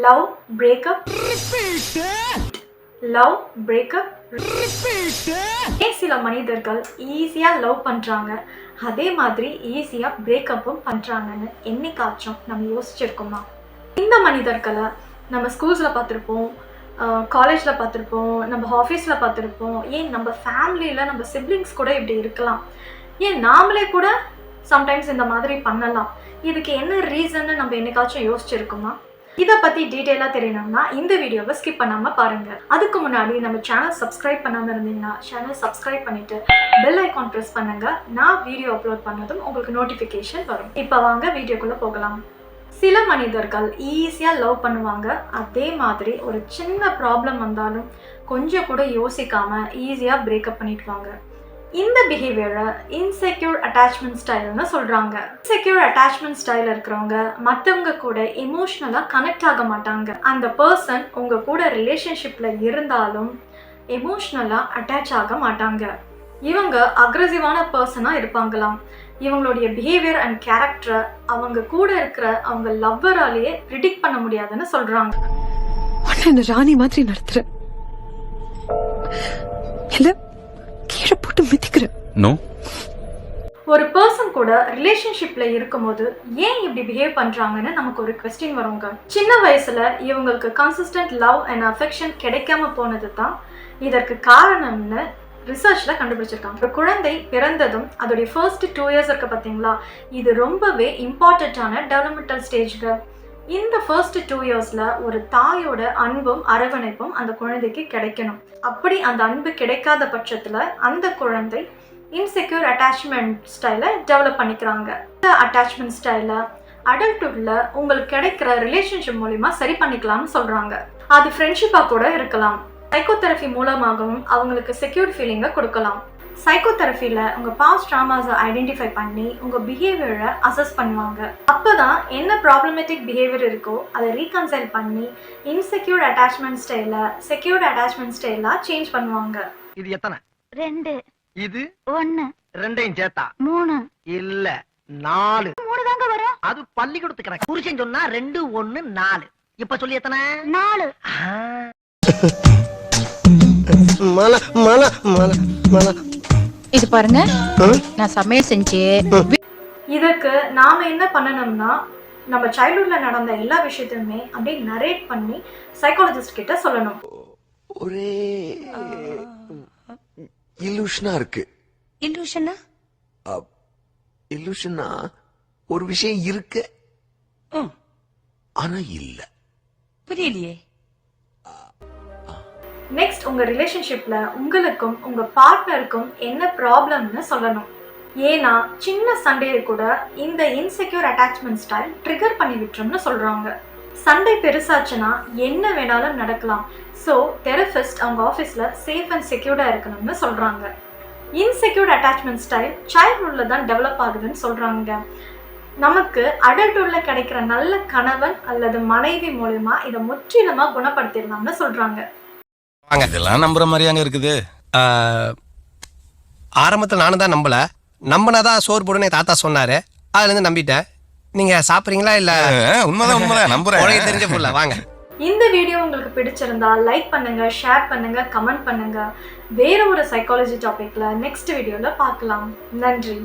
Love breakup. Love breakup. ஏன் சில மனிதர்கள் ஈஸியாக லவ் பண்ணுறாங்க அதே மாதிரி ஈஸியாக பிரேக்கப்பும் பண்ணுறாங்கன்னு என்னைக்காச்சும் நம்ம யோசிச்சிருக்கோமா? இந்த மனிதர்களை நம்ம ஸ்கூல்ஸில் பார்த்துருப்போம் காலேஜில் பார்த்துருப்போம் நம்ம ஆஃபீஸில் பார்த்துருப்போம். ஏன் நம்ம ஃபேமிலியில் நம்ம சிப்ளிங்ஸ் கூட இப்படி இருக்கலாம்? ஏன் நாமளே கூட சம்டைம்ஸ் இந்த மாதிரி பண்ணலாம்? இதுக்கு என்ன ரீசன்னு நம்ம என்னைக்காச்சும் யோசிச்சிருக்கோமா? இதை பற்றி டீட்டெயிலாக தெரியணும்னா இந்த வீடியோவை ஸ்கிப் பண்ணாமல் பாருங்கள் அதுக்கு முன்னாடி நம்ம சேனல் சப்ஸ்கிரைப் பண்ணாமல் இருந்தீங்கன்னா சேனல் சப்ஸ்கிரைப் பண்ணிவிட்டு பெல் ஐக்கான் ப்ரெஸ் பண்ணுங்கள் நான் வீடியோ அப்லோட் பண்ணதும் உங்களுக்கு நோட்டிஃபிகேஷன் வரும். இப்போ வாங்க வீடியோக்குள்ளே போகலாம். சில மனிதர்கள் ஈஸியாக லவ் பண்ணுவாங்க. அதே மாதிரி ஒரு சின்ன ப்ராப்ளம் வந்தாலும் கொஞ்சம் கூட யோசிக்காமல் ஈஸியாக பிரேக்கப் பண்ணிடுவாங்க. இந்த பிஹேவியரை இன்செக்யூர் அட்டாச்மெண்ட் ஸ்டைல்னு சொல்கிறாங்க இன்செக்யூர் அட்டாச்மெண்ட் ஸ்டைல் இருக்கிறவங்க மற்றவங்க கூட எமோஷ்னலாக கனெக்ட் ஆக மாட்டாங்க. அந்த பர்சன் உங்கள் கூட ரிலேஷன்ஷிப்பில் இருந்தாலும் எமோஷ்னலாக அட்டாச் ஆக மாட்டாங்க. இவங்க அக்ரஸிவான பர்சனாக இருப்பாங்களாம். இவங்களுடைய பிஹேவியர் அண்ட் கேரக்டரை அவங்க கூட இருக்கிற அவங்க லவ்வராலேயே ப்ரிடிக்ட் பண்ண முடியாதுன்னு சொல்கிறாங்க ராணி மாதிரி நடத்துகிறேன் மிதிக்கிற நோ ஒரு பர்சன் கூட ரிலேஷன்ஷிப்ல இருக்கும்போது ஏன் இப்படி பிஹேவ் பண்றாங்கன்னு நமக்கு ஒரு கொஸ்டின் வருங்க. சின்ன வயசுல இவங்களுக்கு கன்சிஸ்டன்ட் லவ் அண்ட் அஃபெக்ஷன் கிடைக்காம போனது தான் இதற்கு காரணம்னு ரிசர்ச்ல கண்டுபிடிச்சிருக்காங்க. ஒரு குழந்தை பிறந்ததும் அதோடைய ஃபர்ஸ்ட் டூ இயர்ஸ் இருக்கு பார்த்தீங்களா இது ரொம்பவே இம்பார்ட்டண்ட்டான டெவலப்மெண்டல் ஸ்டேஜ்க்கு இந்த ஃபர்ஸ்ட் டூ இயர்ஸில் ஒரு தாயோட அன்பும் அரவணைப்பும் அந்த குழந்தைக்கு கிடைக்கணும். அப்படி அந்த அன்பு கிடைக்காத பட்சத்தில் அந்த குழந்தை இன்செக்யூர் அட்டாச்மெண்ட் ஸ்டைலை டெவலப் பண்ணிக்கிறாங்க. இந்த அட்டாச்மெண்ட் ஸ்டைலை அடல்ட்ஹுட்டில் உங்களுக்கு கிடைக்கிற ரிலேஷன்ஷிப் மூலிமா சரி பண்ணிக்கலாம்னு சொல்கிறாங்க அது ஃப்ரெண்ட்ஷிப்பாக கூட இருக்கலாம். சைக்கோதெரபி மூலமாகவும் அவங்களுக்கு செக்யூர் ஃபீலிங்கை கொடுக்கலாம். சைக்கோதெரபியில் உங்கள் பாஸ்ட் ட்ராமாஸை ஐடென்டிஃபை பண்ணி உங்கள் பிஹேவியரை அசஸ் பண்ணுவாங்க. அப்போ தான் என்ன ப்ராப்ளமேட்டிக் பிஹேவியர் இருக்கோ அதை ரீகன்சைல் பண்ணி இன்செக்யூர்ட் அட்டாச்மெண்ட் ஸ்டைலை செக்யூர்ட் அட்டாச்மெண்ட் ஸ்டைலாக சேஞ்ச் பண்ணுவாங்க. இது எத்தனை? ரெண்டு. இது? ஒண்ணு. ரெண்டையும் சேர்த்தா? மூணு. இல்ல நாலு. மூணு தாங்க வரும். அது பள்ளிக்கூடத்து கணக்கு புருஷன் சொன்னா ரெண்டு ஒண்ணு நாலு. இப்ப சொல்லி எத்தனை? நாலு. மல மல மல மல இது பாருங்க. நான் சமையல் செஞ்சு. இதுக்கு நாம் என்ன பண்ணணும்னா நம்ம சைல்ட்ஹுட்ல நடந்த எல்லா விஷயத்தையுமே அப்படியே நரேட் பண்ணி சைக்காலஜிஸ்ட் கிட்ட சொல்லணும். ஒரே இல்லூஷனா இருக்கு. இல்லூஷனா இல்லூஷனா ஒரு விஷயம் இருக்கு. ஆனா இல்ல. புரியலையே. நெக்ஸ்ட் உங்கள் ரிலேஷன்ஷிப்பில் உங்களுக்கும் உங்கள் பார்ட்னருக்கும் என்ன ப்ராப்ளம்னு சொல்லணும். ஏன்னா சின்ன சண்டையை கூட இந்த இன்செக்யூர் அட்டாச்மெண்ட் ஸ்டைல் ட்ரிகர் பண்ணி விட்டுரும்னு சொல்கிறாங்க சண்டை பெருசாச்சுன்னா என்ன வேணாலும் நடக்கலாம். ஸோ தெரபிஸ்ட் அவங்க ஆஃபீஸில் சேஃப் அண்ட் செக்யூர்டாக இருக்கணும்னு சொல்கிறாங்க இன்செக்யூர்ட் அட்டாச்மெண்ட் ஸ்டைல் சைல்ட்ஹுட்டில் தான் டெவலப் ஆகுதுன்னு சொல்கிறாங்க நமக்கு அடல்ட்ஹுட்ல கிடைக்கிற நல்ல கணவன் அல்லது மனைவி மூலயமா இதை முற்றிலுமாக குணப்படுத்திடலாம்னு சொல்கிறாங்க இதெல்லாம் நம்புற மாதிரியாங்க இருக்குது. ஆரம்பத்தில் நானும் தான் நம்பல. நம்பினாதான் சோறு போடுன்னு என் தாத்தா சொன்னாரு. அதுல இருந்து நம்பிட்டேன். நீங்க சாப்பிடுறீங்களா இல்ல? உண்மைதான் உண்மைதான். நம்புறேன். உனக்கு தெரிஞ்ச புள்ள வாங்க. இந்த வீடியோ உங்களுக்கு பிடிச்சிருந்தா லைக் பண்ணுங்க ஷேர் பண்ணுங்க கமெண்ட் பண்ணுங்க. வேற ஒரு சைக்காலஜி டாபிக்ல நெக்ஸ்ட் வீடியோல பார்க்கலாம். நன்றி.